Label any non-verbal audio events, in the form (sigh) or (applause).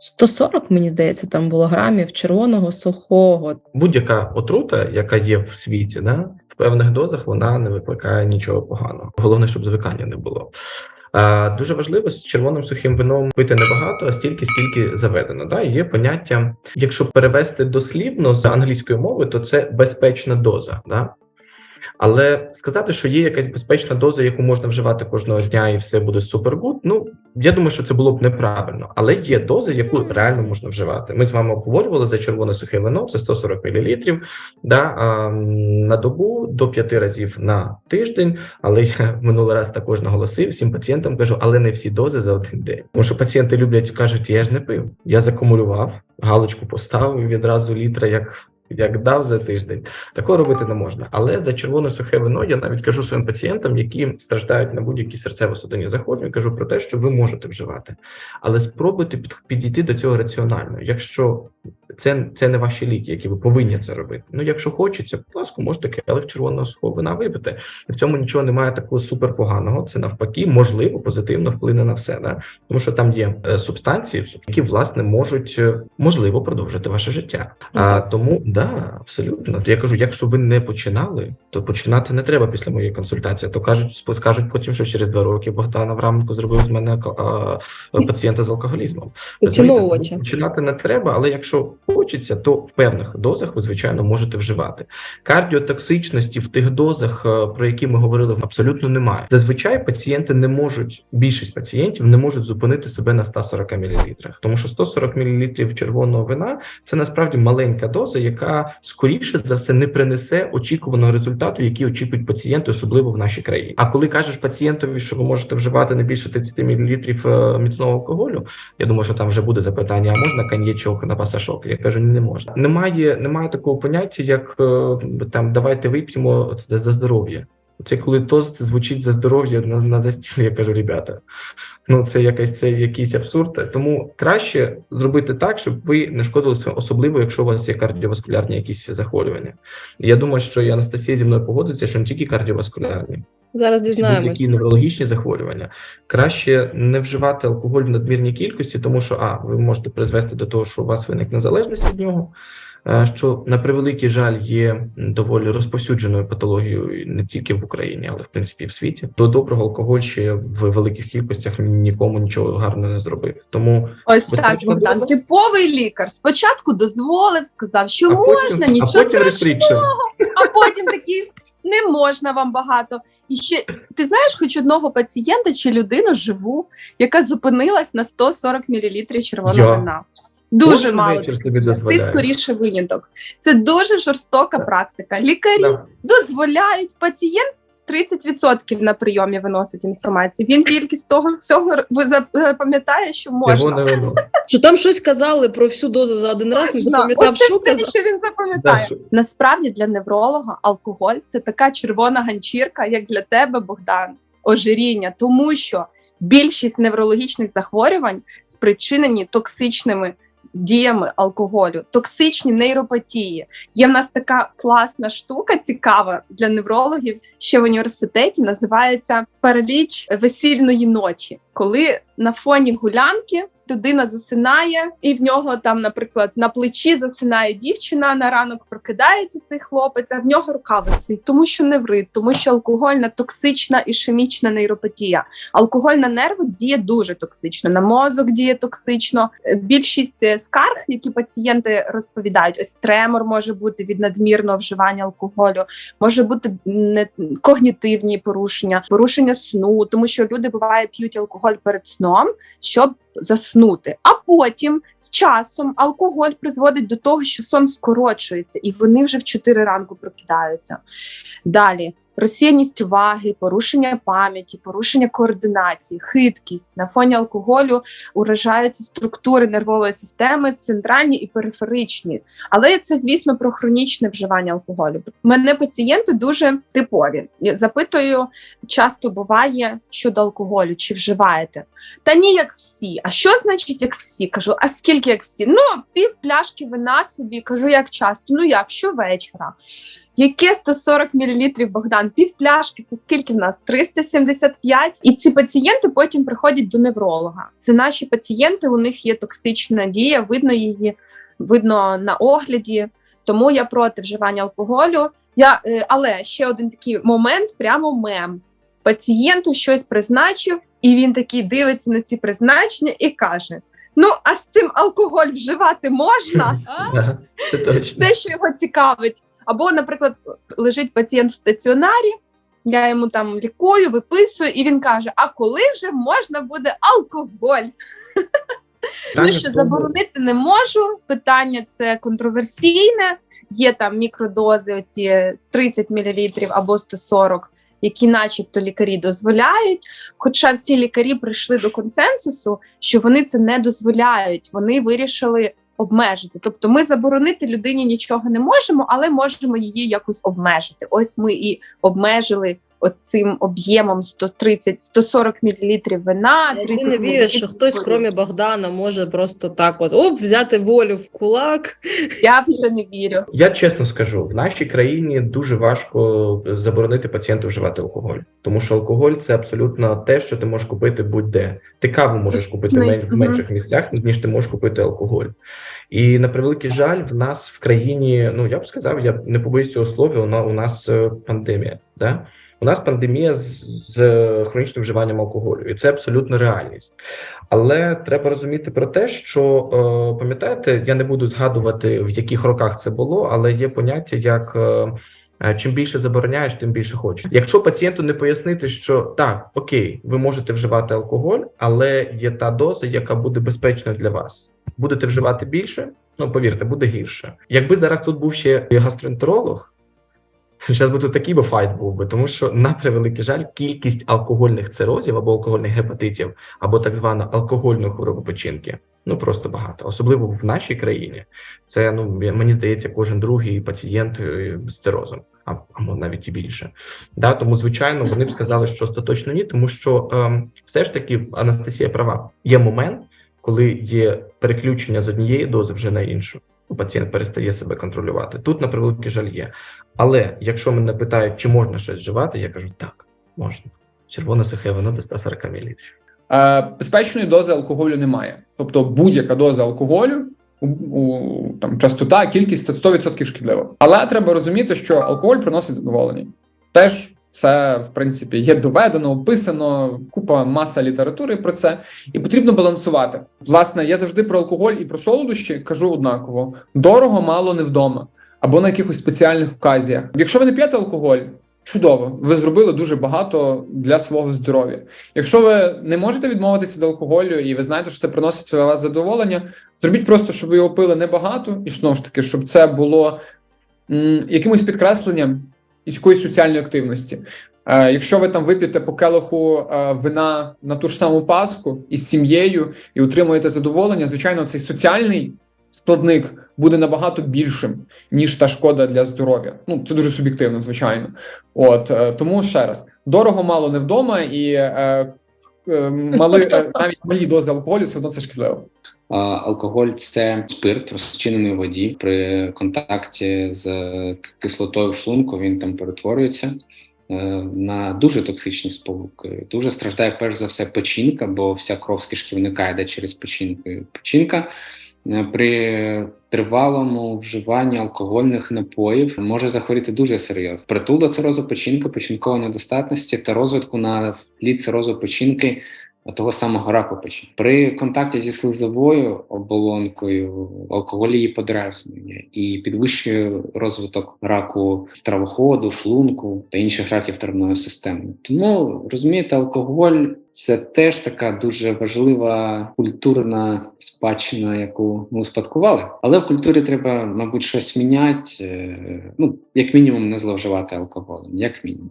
140, мені здається, там було грамів червоного сухого. Будь-яка отрута, яка є в світі, да, в певних дозах вона не викликає нічого поганого. Головне, щоб звикання не було. А, Дуже важливо з червоним сухим вином пити небагато, а стільки, скільки заведено. Да? Є поняття, якщо перевести дослівно з англійської мови, то це безпечна доза. Да? Але сказати, що є якась безпечна доза, яку можна вживати кожного дня, і все буде супергуд. Ну я думаю, що це було б неправильно. Але є доза, яку реально можна вживати. Ми з вами обговорювали за червоне сухе вино, це 140 мл, да, а, на добу до 5 разів на тиждень. Але я минулий раз також наголосив всім пацієнтам кажу, але не всі дози за один день. Тому що пацієнти люблять кажуть, я ж не пив, я закумулював, галочку поставив відразу літра, як як дав за тиждень, такого робити не можна. Але за червоне сухе вино я навіть кажу своїм пацієнтам, які страждають на будь-які серцево-судинні захворювання, кажу про те, що ви можете вживати, але спробуйте підійти до цього раціонально. Якщо це це не ваші ліки, які ви повинні це робити. Ну, якщо хочеться, будь ласка, можете келих червоного сухого вина випити. В цьому нічого немає такого суперпоганого. Це навпаки, можливо, позитивно вплине на все. Да? Тому що там є е, субстанції, які власне можуть е, можливо продовжити ваше життя. А тому да, абсолютно. Я кажу, якщо ви не починали, то починати не треба після моєї консультації. То кажуть, скажуть потім, що через два роки Богдан Авраменко зробив з мене а, пацієнта з алкоголізмом. Поціновувача. Починати не треба, але якщо хочеться, то в певних дозах ви звичайно можете вживати. Кардіотоксичності в тих дозах, е, про які ми говорили, абсолютно немає. Зазвичай пацієнти не можуть, більшість пацієнтів не можуть зупинити себе на 140 мл. Тому що 140 мл червоного вина це насправді маленька доза, яка скоріше за все не принесе очікуваного результату, який очікують пацієнти, особливо в нашій країні. А коли кажеш пацієнтові, що ви можете вживати не більше 30 мл міцного алкоголю, я думаю, що там вже буде запитання: а можна коньячок на пасашок? Я кажу, не можна. Немає, немає такого поняття, як е, там давайте вип'ємо за здоров'я. Це коли тост звучить за здоров'я на на застілі, я кажу, ребята. Ну це якась це якийсь абсурд. Тому краще зробити так, щоб ви не шкодили особливо, якщо у вас є кардіоваскулярні якісь захворювання. Я думаю, що і Анастасія зі мною погодиться, що не тільки кардіоваскулярні. Зараз дізнаємося. Які неврологічні захворювання. Краще не вживати алкоголь в надмірній кількості, тому що а ви можете призвести до того, що у вас виникне залежність від нього. Що на превеликий жаль є доволі розповсюдженою патологією не тільки в Україні, але в принципі і в світі. До доброго алкоголь ще в великих кількостях нікому нічого гарного не зробив. Тому ось так Богдан, типовий лікар. Спочатку дозволив, сказав, що а можна, потім, нічого а потім страшного, а потім такий не можна вам багато. І ще ти знаєш, хоч одного пацієнта чи людину живу, яка зупинилась на 140 мл червоного вина. Дуже Кожен мало. Ти скоріше виняток. Це дуже жорстока Так. практика. Лікарі Да. дозволяють пацієнт 30% на прийомі виносить інформацію. Він тільки з того всього ви запам'ятає, що можна. Червоне вино. (laughs) Що там щось казали про всю дозу за один раз, не запам'ятав, Оце що все, казав. що він запам'ятає. Да, Насправді для невролога алкоголь це така червона ганчірка, як для тебе, Богдан, ожиріння, тому що більшість неврологічних захворювань спричинені токсичними діями алкоголю, токсичні нейропатії. Є в нас така класна штука, цікава для неврологів, ще в університеті називається параліч весільної ночі, коли на фоні гулянки людина засинає, і в нього там, наприклад, на плечі засинає дівчина. На ранок прокидається цей хлопець, а в нього рука висить, тому що неврит, тому що алкогольна токсична ішемічна нейропатія. Алкоголь на нерви діє дуже токсично, на мозок діє токсично. Е, Більшість е, скарг, які пацієнти розповідають, ось тремор може бути від надмірного вживання алкоголю, може бути когнітивні порушення, порушення сну, тому що люди буває п'ють алкоголь перед сном, щоб заснути. А потім з часом алкоголь призводить до того, що сон скорочується, і вони вже в 4 ранку прокидаються. Далі розсіяність уваги, порушення пам'яті, порушення координації, хиткість на фоні алкоголю уражаються структури нервової системи, центральні і периферичні. Але це, звісно, про хронічне вживання алкоголю. Мене пацієнти дуже типові. Запитую, часто буває щодо алкоголю, чи вживаєте? Та ні, як всі. А що значить, як всі? Кажу, а скільки як всі? Ну, пів пляшки вина собі. Кажу, як часто? Ну як, щовечора. Яке 140 мл, Богдан? Пів пляшки це скільки в нас? 375. І ці пацієнти потім приходять до невролога. Це наші пацієнти, у них є токсична дія, видно її, видно на огляді. Тому я проти вживання алкоголю. Я, е, але ще один такий момент, прямо мем. Пацієнту щось призначив, і він такий дивиться на ці призначення і каже: Ну, а з цим алкоголь вживати можна? Все, що його цікавить. Або, наприклад, лежить пацієнт в стаціонарі, я йому там лікую, виписую, і він каже: А коли вже можна буде алкоголь? Ну що заборонити не можу. Питання це контроверсійне. Є там мікродози, оці 30 мл або 140, які, начебто, лікарі дозволяють. Хоча всі лікарі прийшли до консенсусу, що вони це не дозволяють. Вони вирішили обмежити. Тобто, ми заборонити людині нічого не можемо, але можемо її якось обмежити. Ось ми і обмежили. Оцим об'ємом 130-140 мл вина, Ти 30 не віриш, що хтось, крім Богдана, може просто так от оп, взяти волю в кулак. Я в це не вірю. Я чесно скажу, в нашій країні дуже важко заборонити пацієнту вживати алкоголь, тому що алкоголь це абсолютно те, що ти можеш купити будь-де. Ти каву можеш купити мен- в менших місцях, ніж ти можеш купити алкоголь. І на превеликий жаль, в нас в країні, ну я б сказав, я не побоюсь цього слова. У у нас е, пандемія. Да? У нас пандемія з, з хронічним вживанням алкоголю, і це абсолютно реальність. Але треба розуміти про те, що е, пам'ятаєте, я не буду згадувати в яких роках це було, але є поняття як. е, е, Чим більше забороняєш, тим більше хочеш. Якщо пацієнту не пояснити, що так, окей, ви можете вживати алкоголь, але є та доза, яка буде безпечною для вас. Будете вживати більше, ну повірте, буде гірше. Якби зараз тут був ще гастроентеролог, зараз би тут такий би файт був би, тому що на превеликий жаль, кількість алкогольних цирозів або алкогольних гепатитів, або так звана алкогольної хвороби печінки. Ну просто багато, особливо в нашій країні. Це ну мені здається, кожен другий пацієнт е, з цирозом, а навіть і більше. Да, тому звичайно вони б сказали, що остаточно ні, тому що ем, все ж таки Анастасія права. Є момент, коли є переключення з однієї дози вже на іншу. Пацієнт перестає себе контролювати. Тут на превеликий жаль є. Але якщо мене питають, чи можна щось вживати, я кажу так, можна. Червоне сухе вино до 140 мл. Е, Безпечної дози алкоголю немає. Тобто будь-яка доза алкоголю, у, у, там, частота, кількість це 100% шкідливо. Але треба розуміти, що алкоголь приносить задоволення. Теж це, в принципі, є доведено, описано, купа маса літератури про це, і потрібно балансувати. Власне, я завжди про алкоголь і про солодощі кажу однаково: дорого, мало не вдома, або на якихось спеціальних оказіях. Якщо ви не п'єте алкоголь, чудово, ви зробили дуже багато для свого здоров'я. Якщо ви не можете відмовитися від алкоголю, і ви знаєте, що це приносить вас задоволення, зробіть просто, щоб ви його пили небагато, і знову ж таки, щоб це було якимось підкресленням якоїсь соціальної активності. Е, якщо ви там вип'єте по келиху е, вина на ту ж саму Пасху із сім'єю і отримуєте задоволення, звичайно, цей соціальний складник буде набагато більшим, ніж та шкода для здоров'я. Ну це дуже суб'єктивно, звичайно. От е, тому ще раз дорого мало не вдома, і е, е, мали навіть малі дози алкоголю все одно це шкідливо. Алкоголь це спирт, розчинений у воді. При контакті з кислотою в шлунку він там перетворюється е, на дуже токсичні сполуки. Дуже страждає перш за все печінка, бо вся кров з кишківника йде через печінку. Печінка е, при тривалому вживанні алкогольних напоїв може захворіти дуже серйозно. Притул до цирозу печінки, печінкової недостатності та розвитку на тлі цирозу печінки того самого раку печінки. При контакті зі слизовою оболонкою алкоголь її подразнює і підвищує розвиток раку стравоходу, шлунку та інших раків травної системи. Тому розумієте, алкоголь це теж така дуже важлива культурна спадщина, яку ми успадкували. Але в культурі треба, мабуть, щось міняти. е, Ну, як мінімум, не зловживати алкоголем, як мінімум.